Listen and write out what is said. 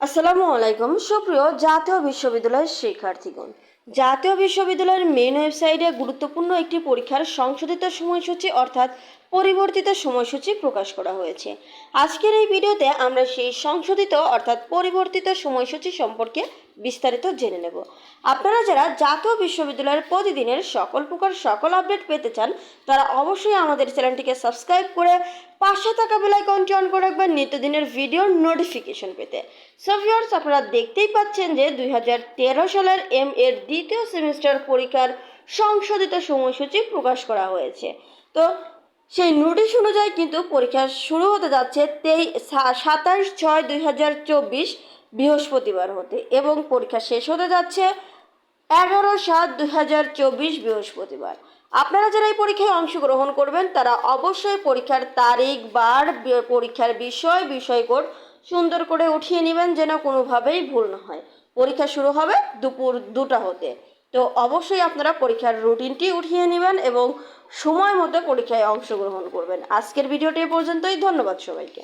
আসসালামু আলাইকুম। সুপ্রিয় জাতীয় বিশ্ববিদ্যালয়ের শিক্ষার্থীগণ, জাতীয় বিশ্ববিদ্যালয়ের মেন ওয়েবসাইটে গুরুত্বপূর্ণ একটি পরীক্ষার সংশোধিত সময়সূচি অর্থাৎ পরিবর্তিত সময়সূচি প্রকাশ করা হয়েছে। আজকের এই ভিডিওতে আমরা সেই সংশোধিত অর্থাৎ পরিবর্তিত সময়সূচি সম্পর্কে বিস্তারিত জেনে নেব। আপনারা যারা জাতীয় বিশ্ববিদ্যালয়ের প্রতিদিনের সকল প্রকার সকল আপডেট পেতে চান, তারা অবশ্যই আমাদের চ্যানেলটিকে সাবস্ক্রাইব করে পাশে থাকা বেলাইকনটি অন করে রাখবেন নিত্যদিনের ভিডিওর নোটিফিকেশন পেতে। ভিউয়ার্স আপনারা দেখতেই পাচ্ছেন যে দু হাজার তেরো সালের এম এর দ্বিতীয় সেমিস্টার পরীক্ষার সংশোধিত সময়সূচি প্রকাশ করা হয়েছে। তো সেই নোটিশ অনুযায়ী কিন্তু পরীক্ষা শুরু হতে যাচ্ছে তেই সাতাশ ছয় দুই হাজার চব্বিশ বৃহস্পতিবার হতে এবং পরীক্ষা শেষ হতে যাচ্ছে এগারো সাত দুই হাজার চব্বিশ বৃহস্পতিবার। আপনারা যারা এই পরীক্ষায় অংশগ্রহণ করবেন, তারা অবশ্যই পরীক্ষার তারিখ, বার, পরীক্ষার বিষয় বিষয় কোড সুন্দর করে উঠিয়ে নেবেন যেন কোনোভাবেই ভুল না হয়। পরীক্ষা শুরু হবে দুপুর দুটা হতে। তো অবশ্যই আপনারা পরীক্ষার রুটিনটি উঠিয়ে নেবেন এবং সময় মতো পরীক্ষায় অংশগ্রহণ করবেন। আজকের ভিডিওটি পর্যন্তই। ধন্যবাদ সবাইকে।